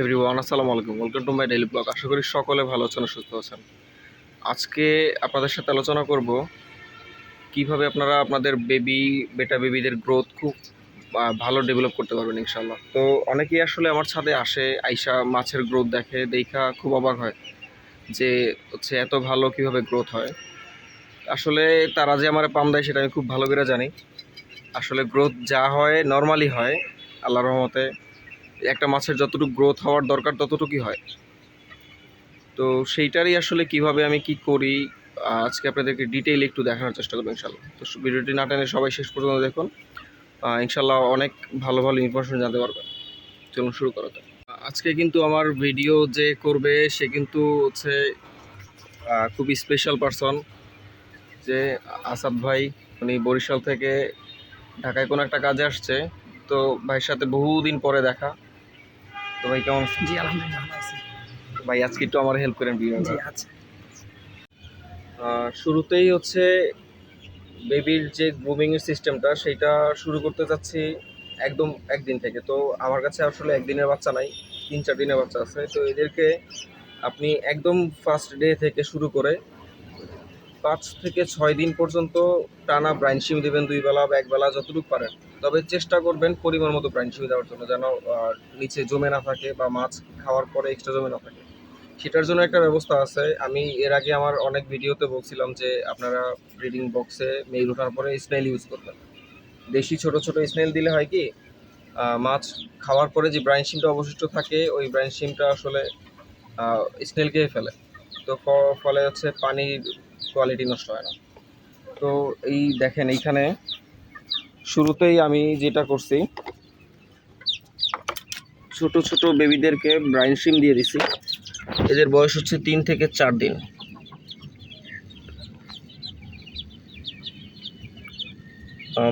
Everyone, আসসালামু আলাইকুম। Welcome to my daily blog আশা করি সকলে ভালো আছেন, সুস্থ আছেন। আজকে আপনাদের সাথে আলোচনা করব কীভাবে আপনারা আপনাদের বেবি বেটা বেবিদের গ্রোথ খুব ভালো ডেভেলপ করতে পারবেন ইনশাল্লাহ তো অনেকেই আসলে আমার ছাদে আসে, আইসা মাছের গ্রোথ দেখে, দেখা খুব অবাক হয় যে, হচ্ছে এত ভালো কীভাবে গ্রোথ হয়। আসলে তারা যে আমার পাম দেয় সেটা আমি খুব ভালো করে জানি। আসলে গ্রোথ যা হয় নর্মালি হয়, আল্লাহর রহমতে একটা মাছের যতটুকু গ্রোথ হওয়ার দরকার ততটুকুই হয়। তো সেইটারই আসলে কীভাবে আমি কি করি, আজকে আপনাদেরকে ডিটেইল একটু দেখানোর চেষ্টা করব ইনশাল্লাহ তো ভিডিওটি না টেনে সবাই শেষ পর্যন্ত দেখুন। ইনশাল্লাহ অনেক ভালো ভালো ইনফরমেশন জানতে পারবেন। চলুন শুরু করা আজকে কিন্তু আমার ভিডিও যে করবে, সে কিন্তু হচ্ছে খুবই স্পেশাল পারসন যে আসাদ ভাই। উনি বরিশাল থেকে ঢাকায় কোনো একটা কাজে আসছে। তো ভাইয়ের সাথে বহুদিন পরে দেখা। তো ভাই কেমন আছেন? জি আলহামদুলিল্লাহ ভালো আছি। ভাই আজকে একটু আমার হেল্প করেন জি আচ্ছা। শুরুতেই হচ্ছে বেবির যে গ্রুমিং এর সিস্টেমটা সেটা শুরু করতে চাচ্ছি একদম একদিন থেকে। তো আমার কাছে আসলে একদিনের বাচ্চা নাই তিন চার দিনের বাচ্চা আছে। তো এদেরকে আপনি একদম ফার্স্ট ডে থেকে শুরু করে পাঁচ থেকে ছয় দিন পর্যন্ত টানা ব্রাইন সিম দেবেন দুই বেলা বা এক বেলা যতটুকু পারেন। তবে চেষ্টা করবেন পরিমাণ মতো ব্রাইন সিম দেওয়ার জন্য যেন নিচে জমে না থাকে বা মাছ খাওয়ার পরে এক্সট্রা জমে না থাকে। সেটার জন্য একটা ব্যবস্থা আছে। আমি এর আগে আমার অনেক ভিডিওতে বলছিলাম যে আপনারা ব্রিডিং বক্সে মেইল ওঠার পরে স্নেল ইউজ করবেন। দেশি ছোট ছোট স্নেল দিলে হয় কি মাছ খাওয়ার পরে যে ব্রাইন সিমটা অবশিষ্ট থাকে, ওই ব্রাইন সিমটা আসলে স্নেল খেয়ে ফেলে। তো ফলে হচ্ছে পানির কোয়ালিটি নষ্ট হয় না। তো এই দেখেন, এইখানে শুরুতেই আমি যেটা করছি, ছোট ছোট বেবিদেরকে ব্রাইন সিম দিয়ে দিছি। এদের বয়স হচ্ছে তিন থেকে চার দিন।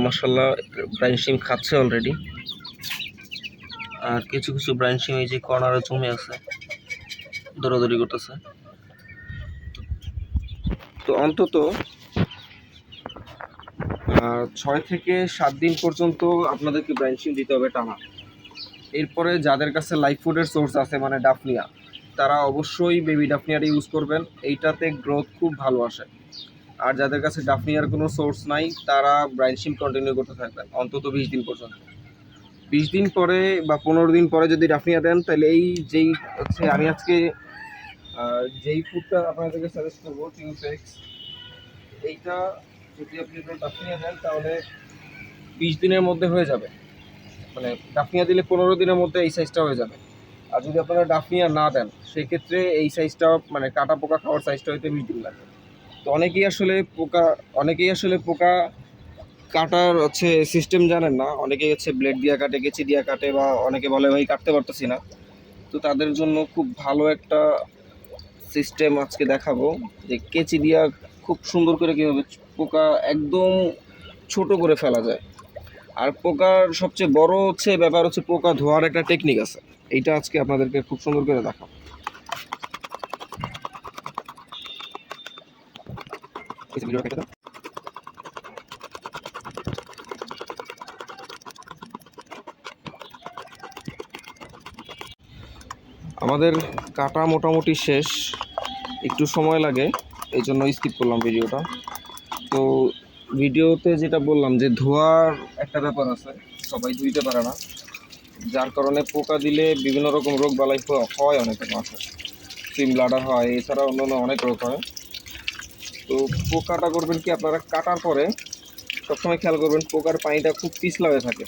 মাসাল্লাহ ব্রাইন সিম খাচ্ছে অলরেডি আর কিছু কিছু ব্রাইন সিম এই যে কর্নারে জমে আছে, দৌড়াদৌড়ি করতেছে। তো অন্তত ছয় থেকে সাত দিন পর্যন্ত আপনাদেরকে সিম দিতে হবে টানা। এরপরে যাদের কাছে লাইফ ফুডের সোর্স আছে মানে ডাফনিয়া, তারা অবশ্যই বেবি ডাফনিয়াটা ইউজ করবেন। এইটাতে গ্রোথ খুব ভালো আসে। আর যাদের কাছে ডাফনিয়ার কোনো সোর্স নাই, তারা সিম কন্টিনিউ করতে থাকবেন, অন্তত বিশ দিন পর্যন্ত। বিশ দিন পরে বা পনেরো দিন পরে যদি ডাফনিয়া দেন, তাহলে এই যেই হচ্ছে, আমি আজকে আহ, যেই ফুডটা আপনাদেরকে সাজেস্ট করব টিউফেক্স এইটা যদি আপনি ডাফনিয়া দেন তাহলে বিশ দিনের মধ্যে হয়ে যাবে। মানে ডাফনিয়া দিলে পনেরো দিনের মধ্যে এই সাইজটা হয়ে যাবে। আর যদি আপনারা ডাফনিয়া না দেন সেক্ষেত্রে এই সাইজটা মানে কাটা পোকা খাওয়ার সাইজটা হইতে বিশ দিন লাগে তো অনেকেই আসলে পোকা অনেকেই আসলে পোকা কাটার হচ্ছে সিস্টেম জানেন না। অনেকেই হচ্ছে ব্লেড দিয়ে কাটে কেচি দিয়ে কাটে বা অনেকে বলে ভাই কাটতে পারতেছি না। তো তাদের জন্য খুব ভালো একটা সিস্টেম আজকে দেখাবো যে কেচি দিয়া খুব সুন্দর করে কীভাবে পোকা একদম ছোট করে ফেলা যায়। আর পোকার সবচেয়ে বড় হচ্ছে, ব্যাপার হচ্ছে পোকা ধোয়ার একটা টেকনিক আছে। এইটা আজকে আপনাদেরকে খুব সুন্দর করে দেখাবো যে ভিডিওটা কেটে দাও। আমাদের কাটা মোটামুটি শেষ। একটু সময় লাগে, এই জন্য স্কিপ করলাম ভিডিওটা তো ভিডিওতে যেটা বললাম যে ধোয়ার একটা ব্যাপার আছে, সবাই ধুইতে পারে না। যার কারণে পোকা দিলে বিভিন্ন রকম রোগ বালাই হয় অনেকের মাথায়। সিম ব্লাডার হয়, এছাড়া অন্য অনেক রোগ হয়। তো পোকাটা করবেন কি, আপনারা কাটার পরে সবসময় খেয়াল করবেন, পোকার পানিটা খুব পিছলা হয়ে থাকে।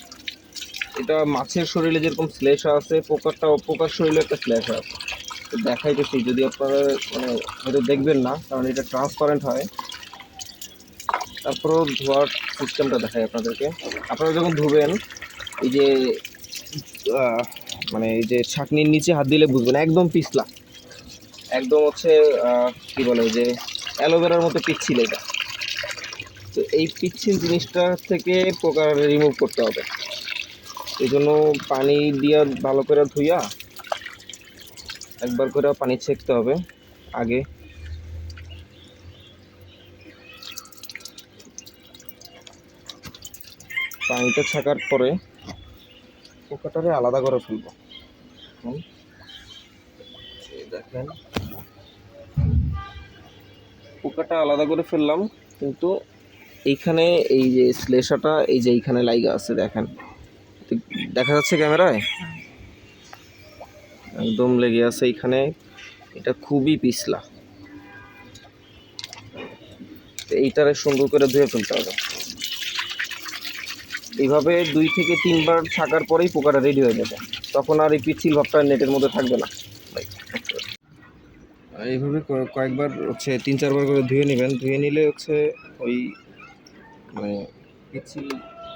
এটা মাছের শরীরে যেরকম শ্লেষা আছে, পোকারটাও পোকার শরীরে একটা শ্লেষা আছে। তো দেখাইতেছি, যদি আপনারা মানে হয়তো দেখবেন না, কারণ এটা ট্রান্সপারেন্ট হয়। তারপরেও ধোয়ার সিস্টেমটা দেখাই আপনাদেরকে। আপনারা যখন ধুবেন, এই যে মানে এই যে ছাকনির নিচে হাত দিলে বুঝবেন, একদম পিছলা। একদম হচ্ছে কি বলে যে অ্যালোভেরার মতো পিচ্ছিল এটা। তো এই পিচ্ছিল জিনিসটা থেকে পোকা রিমুভ করতে হবে। এই জন্য পানি দিয়া ভালো করে ধুইয়া একবার করে পানি ছেঁকতে হবে আগে। পানিটা ছাকার পরে পোকাটারে আলাদা করে ফেলব। দেখেন পোকাটা আলাদা করে ফেললাম, কিন্তু এইখানে এই যে শ্লেষাটা, এই যে এইখানে লাইগা আছে, দেখেন। দেখা যাচ্ছে ক্যামেরায়? একদম লেগে আছে এইখানে। এটা খুবই পিছলা। এইটারে সুন্দর করে ধুয়ে ফেলতে হবে। এইভাবে দুই থেকে তিনবার থাকার পরেই পোকাটা রেডি হয়ে যাবে। তখন আর এই পিচ্ছিল ভাবটা নেটের মধ্যে থাকবে না। এইভাবে কয়েকবার হচ্ছে তিন চারবার করে ধুয়ে নেবেন। ধুয়ে নিলে হচ্ছে ওই মানে পিচ্ছিল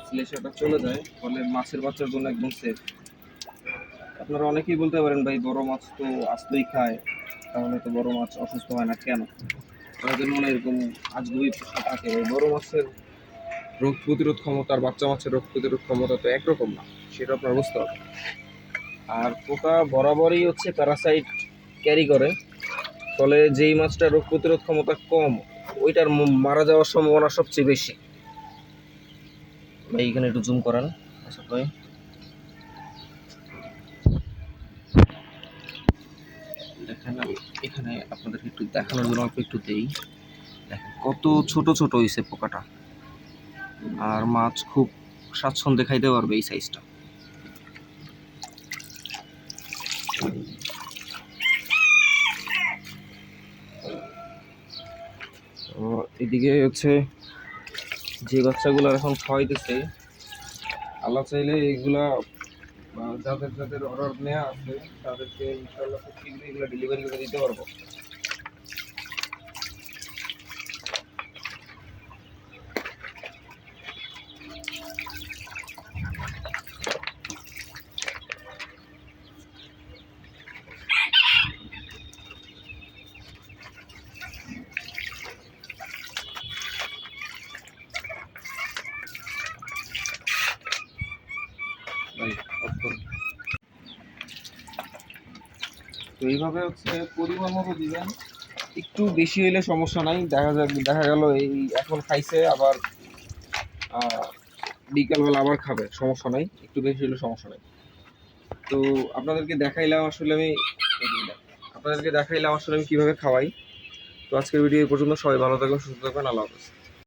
শ্লেষাটা চলে যায়, ফলে মাছের বাচ্চার জন্য একদম সেফ আপনারা অনেকেই বলতে পারেন, ভাই, বড় মাছ তো আস্তই খায়, তাহলে তো বড় মাছ অসুস্থ হয় না কেন? অনেকের মনে এরকম আজগুবি প্রশ্ন থাকে, ভাই, বড় মাছের রোগ প্রতিরোধ ক্ষমতা আর বাচ্চা মাছের রোগ প্রতিরোধ ক্ষমতা তো একরকম না, সেটা আপনার বুঝতে হবে। আর পোকা বরাবরই হচ্ছে প্যারাসাইট ক্যারি করে, ফলে যেই মাছটা রোগ প্রতিরোধ ক্ষমতা কম, ওইটার মারা যাওয়ার সম্ভাবনা সবচেয়ে বেশি। ভাই, এখানে একটু জুম করান আচ্ছা ভাই দেখেন এখানে আপনাদেরকে একটু দেখানোর জন্য অল্প একটু দেই। দেখেন, কত ছোট ছোট হয়েছে পোকাটা। আর মাছ খুব স্বাচ্ছন্দ্যে খাইতে পারবে এই সাইজটা এদিকে হচ্ছে যে বাচ্চাগুলো এখন খাওয়াইতেছে, আল্লাহ চাইলে এইগুলা যাদের যাদের অর্ডার নেওয়া আছে, তাদেরকে ইনশাল্লাহ খুব শীঘ্রই এগুলো ডেলিভারি করে দিতে পারব। তো এইভাবে হচ্ছে পরিমাণ মতো দিবেন। একটু বেশি হইলে সমস্যা নাই, দেখা যাক, দেখা গেল এই এখন খাইছে, আবার বিকালবেলা আবার খাবে, সমস্যা নাই, একটু বেশি হলে সমস্যা নাই। তো আপনাদেরকে দেখাইলাম আসলে আমি, আপনাদেরকে দেখাইলাম আসলে আমি কীভাবে খাওয়াই। তো আজকের ভিডিও এই পর্যন্ত, সবাই ভালো থাকবেন, সুস্থ থাকবেন, আল্লাহ হাফেজ।